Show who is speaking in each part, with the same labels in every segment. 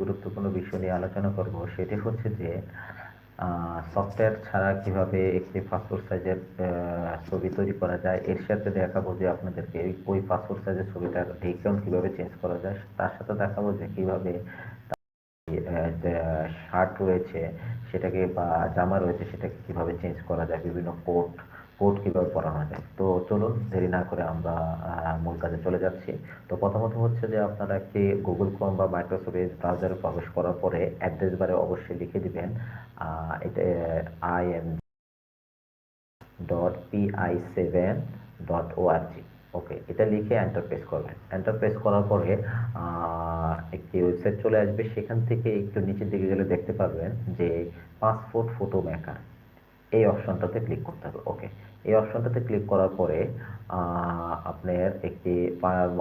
Speaker 1: গুরুত্বপূর্ণ বিষয় নিয়ে আলোচনা করব, সেটি হচ্ছে যে সফটওয়্যার ছাড়া কীভাবে একটি পাসপোর্ট সাইজের ছবি তৈরি করা যায়, এর সাথে দেখাবো যে আপনাদেরকে ওই পাসপোর্ট সাইজের ছবিটার ব্যাকগ্রাউন্ড কীভাবে চেঞ্জ করা যায়, তার সাথে দেখাবো যে কীভাবে শার্ট রয়েছে, সেটাকে বা জামা রয়েছে, সেটাকে কীভাবে চেঞ্জ করা যায়, বিভিন্ন কোট কোট কীভাবে পরানো যায়? তো চলুন, দেরি না করে আমরা মূল কাজে চলে যাচ্ছি। তো প্রথমত হচ্ছে যে আপনারা একটি গুগল ক্রোম বা মাইক্রোসফট এজ ব্রাউজারে প্রবেশ করার পরে অ্যাড্রেস বারে অবশ্যই লিখে দিবেন এটা I M dot PI seven dot ORG okay এটা লিখে এন্টার প্রেস করবেন। এন্টার করার পরে একটি ওয়েবসাইট চলে আসবে। সেখান থেকে একটু নিচের দিকে গেলে দেখতে পারবেন যে পাসপোর্ট ফটো মেকার এই অপশনটাতে ক্লিক করতে হবে ওকে এই অপশনটাতে ক্লিক করার পরে আপনার একটি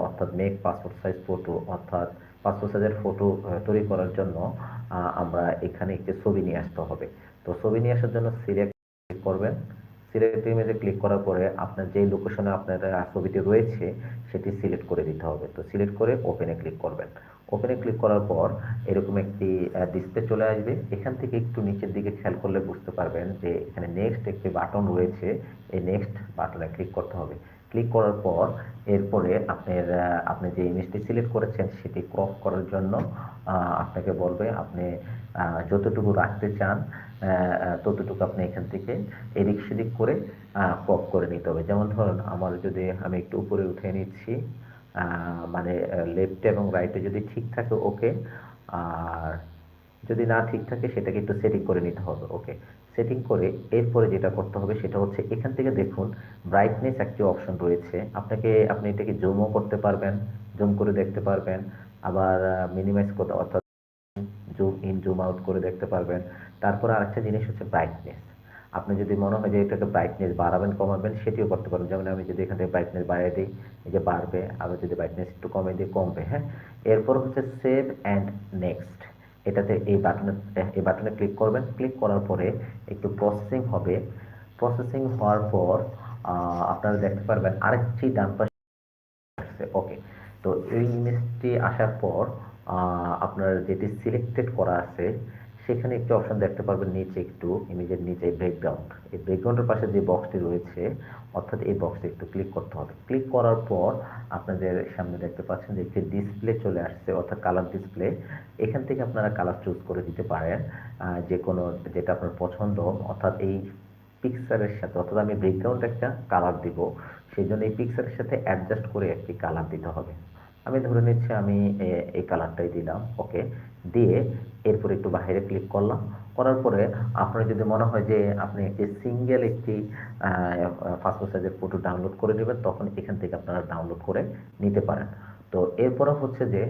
Speaker 1: অর্থাৎ মেক পাসপোর্ট সাইজ ফটো অর্থাৎ পাসপোর্ট সাইজের ফটো তৈরি করার জন্য আমরা এখানে একটি ছবি নিয়ে আসতে হবে। তো ছবি নিয়ে আসার জন্য সিলেক্ট ক্লিক করবেন। সিলেক্ট ইমেজে ক্লিক করার পরে আপনার যেই লোকেশনে আপনার ছবিটি রয়েছে, সেটি সিলেক্ট করে দিতে হবে। তো সিলেক্ট করে ওপেনে ক্লিক করবেন। ওপেনে ক্লিক করার পর এরকম একটি ডিসপ্লে চলে আসবে। এখান থেকে একটু নিচের দিকে খেয়াল করলে বুঝতে পারবেন যে এখানে নেক্সট একটি বাটন রয়েছে। এই নেক্সট বাটনে ক্লিক করতে হবে। ক্লিক করার পর এরপরে আপনার আপনি যে ইমেজটি সিলেক্ট করেছেন সেটি ক্রপ করার জন্য আপনাকে বলবে আপনি যতটুকু রাখতে চান ততটুকু আপনি এখান থেকে এদিক সেদিক করে ক্রপ করে নিতে হবে। যেমন ধরুন, আমার যদি আমি একটু উপরে উঠে নিচ্ছি মানে লেফট এবং রাইটে যদি ঠিক থাকে ওকে আর যদি না ঠিক থাকে, সেটাকে একটু সেটিং করে নিতে হবে ওকে সেটিং করে এরপরে যেটা করতে হবে, সেটা হচ্ছে এখান থেকে দেখুন ব্রাইটনেস একটি অপশন রয়েছে। আপনাকে, আপনি এটাকে জুমও করতে পারবেন জুম করে দেখতে পারবেন। আবার মিনিমাইজ করতে, অর্থাৎ জুম ইন জুম আউট করে দেখতে পারবেন। তারপর আরেকটা জিনিস হচ্ছে ব্রাইটনেস আপনি যদি মনে হয় যে এটাকে ব্রাইটনেস বাড়াবেন, কমাবেন, সেটিও করতে পারেন। যেমন আমি যদি এখান থেকে ব্রাইটনেস বাড়িয়ে দিই, এই যে বাড়বে আবার যদি ব্রাইটনেস একটু কমে দিই, কমবে হ্যাঁ? এরপর হচ্ছে সেভ অ্যান্ড নেক্সট এটাতে এই বাটনে এই বাটনে ক্লিক করবেন। ক্লিক করার পরে একটু প্রসেসিং হবে। প্রসেসিং হওয়ার পর আপনারা দেখতে পারবেন আরেকটি ডান পাশে ওকে তো এই ইমেজটি আসার পর আপনার যেটি সিলেক্টেড করা আছে সেখানে একটি অপশন দেখতে পারবেন নিচে একটু ইমেজের নিচে ব্যাকগ্রাউন্ড এই ব্যাকগ্রাউন্ডের পাশে যে বক্সটি রয়েছে, অর্থাৎ এই বক্সে একটু ক্লিক করতে হবে। ক্লিক করার পর আপনাদের সামনে দেখতে পাচ্ছেন যে একটি ডিসপ্লে চলে আসছে, অর্থাৎ কালার ডিসপ্লে এখান থেকে আপনারা কালার চুজ করে দিতে পারেন যে কোনো যেটা আপনার পছন্দ, অর্থাৎ এই পিকচারের সাথে, অর্থাৎ আমি ব্যাকগ্রাউন্ড একটা কালার দিব সেই জন্য এই পিকচারের সাথে অ্যাডজাস্ট করে একটি কালার দিতে হবে। আমি ধরে নিচ্ছি আমি এই কালারটাই দিলাম ওকে দিয়ে এরপর একটু বাইরে ক্লিক করলাম। করার পরে আপনার যদি মনে হয় যে আপনি একটি সিঙ্গেল একটি পাসপোর্ট সাইজের ফটো ডাউনলোড করে নেবেন, তখন এখান থেকে আপনারা ডাউনলোড করে নিতে পারেন। তো এরপরে হচ্ছে যে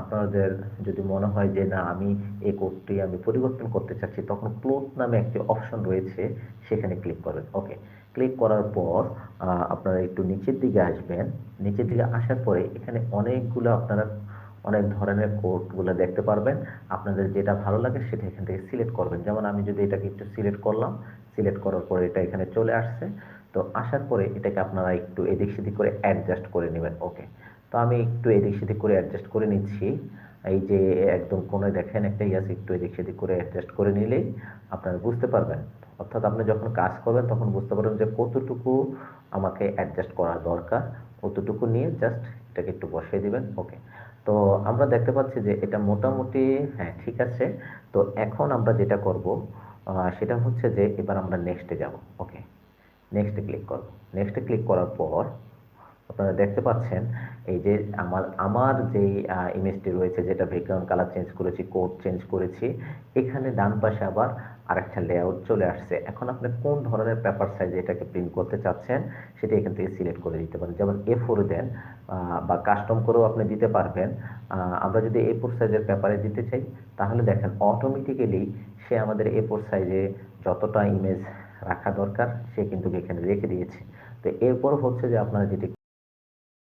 Speaker 1: আপনাদের যদি মনে হয় যে না, আমি এই কোডটি আমি পরিবর্তন করতে চাচ্ছি, তখন ক্লোথ নামে একটি অপশন রয়েছে, সেখানে ক্লিক করবেন। ওকে ক্লিক করার পর আপনারা একটু নিচের দিকে আসবেন। নিচের দিকে আসার পরে এখানে অনেকগুলো আপনারা অনেক ধরনের কোডগুলো দেখতে পারবেন। আপনাদের যেটা ভালো লাগে সেটা এখান থেকে সিলেক্ট করবেন। যেমন আমি যদি এটাকে একটু সিলেক্ট করলাম সিলেক্ট করার পরে এটা এখানে চলে আসছে। তো আসার পরে এটাকে আপনারা একটু এদিক সেদিক করে অ্যাডজাস্ট করে নেবেন। ওকে তো আমি একটু এদিক সেদিক করে অ্যাডজাস্ট করে নিচ্ছি। এই যে একদম কোণে দেখেন একটা ইয়াস, একটু এদিক সেদিক করে অ্যাডজাস্ট করে নিলেই আপনারা বুঝতে পারবেন। অর্থাৎ আপনি যখন কাজ করবেন, তখন বুঝতে পারবেন যে কতটুকু আমাকে অ্যাডজাস্ট করা দরকার। কতটুকু নিয়ে জাস্ট এটাকে একটু বসিয়ে দিবেন। ওকে তো আমরা দেখতে পাচ্ছি যে এটা মোটামুটি হ্যাঁ ঠিক আছে। তো এখন আমরা যেটা করব সেটা হচ্ছে যে এবার আমরা নেক্সটে যাব ওকে নেক্সটে ক্লিক করব। নেক্সটে ক্লিক করার পর আপনারা দেখতে পাচ্ছেন, এই যে আমার আমার যেই ইমেজটি রয়েছে যেটা ব্যাকগ্রাউন্ড কালার চেঞ্জ করেছি কোড চেঞ্জ করেছি, এখানে ডান পাশে আবার আরেকটা লেআউট চলে আসছে। এখন আপনি কোন ধরনের পেপার সাইজে এটাকে প্রিন্ট করতে চাচ্ছেন, সেটা এখান থেকে সিলেক্ট করে দিতে পারেন। যেমন এ ফোর দেন বা কাস্টম করেও আপনি দিতে পারবেন। আমরা যদি এ ফোর সাইজের পেপারে দিতে চাই, তাহলে দেখেন অটোমেটিক্যালি সে আমাদের এ ফোর সাইজে যতটা ইমেজ রাখা দরকার, সে কিন্তু এখানে রেখে দিয়েছে। তো এরপর হচ্ছে যে আপনারা যেটি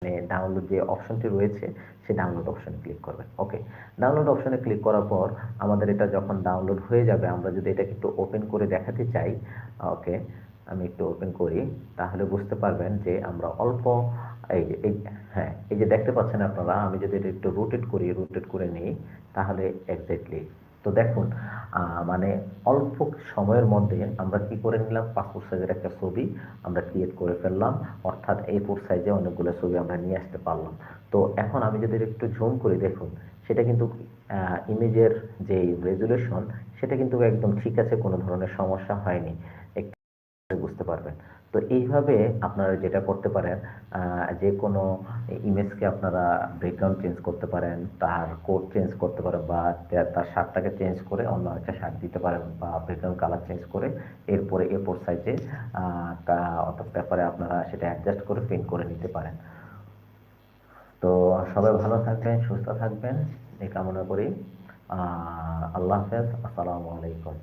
Speaker 1: মানে ডাউনলোড যে অপশনটি রয়েছে সেই ডাউনলোড অপশনে ক্লিক করবেন। ওকে ডাউনলোড অপশনে ক্লিক করার পর আমাদের এটা যখন ডাউনলোড হয়ে যাবে, আমরা যদি এটাকে একটু ওপেন করে দেখাতে চাই ওকে আমি একটু ওপেন করি, তাহলে বুঝতে পারবেন যে আমরা অল্প, এই যে, এই হ্যাঁ এই যে দেখতে পাচ্ছেন আপনারা, আমি যদি এটা একটু রোটেট করি রোটেট করে নিই, তাহলে এক্স্যাক্টলি তো দেখুন মানে অল্প সময়ের মধ্যে আমরা কি করে নিলাম? পাসপোর্ট সাইজের একটা ছবি আমরা ক্রিয়েট করে ফেললাম। অর্থাৎ এই ফোর সাইজে অনেকগুলো ছবি আমরা নিয়ে আসতে পারলাম। তো এখন আমি যদি একটু জুম করি, দেখুন, সেটা কিন্তু ইমেজের যে রেজুলেশন সেটা কিন্তু একদম ঠিক আছে, কোনো ধরনের সমস্যা হয়নি। বুঝতে পারবেন। তো এইভাবে আপনারা যেটা করতে পারেন যে কোনো ইমেজকে আপনারা ব্যাকগ্রাউন্ড চেঞ্জ করতে পারেন, তার কোড চেঞ্জ করতে পারেন বা তার শার্টটাকে চেঞ্জ করে অন্য একটা শার্ট দিতে পারেন বা ব্যাকগ্রাউন্ড কালার চেঞ্জ করে এরপরে এ ফোর সাইজে অর্থাৎ পেপারে আপনারা সেটা অ্যাডজাস্ট করে প্রিন্ট করে নিতে পারেন। তো সবাই ভালো থাকবেন, সুস্থ থাকবেন, এই কামনা করি। আল্লাহ হাফেজ, আসসালামু আলাইকুম।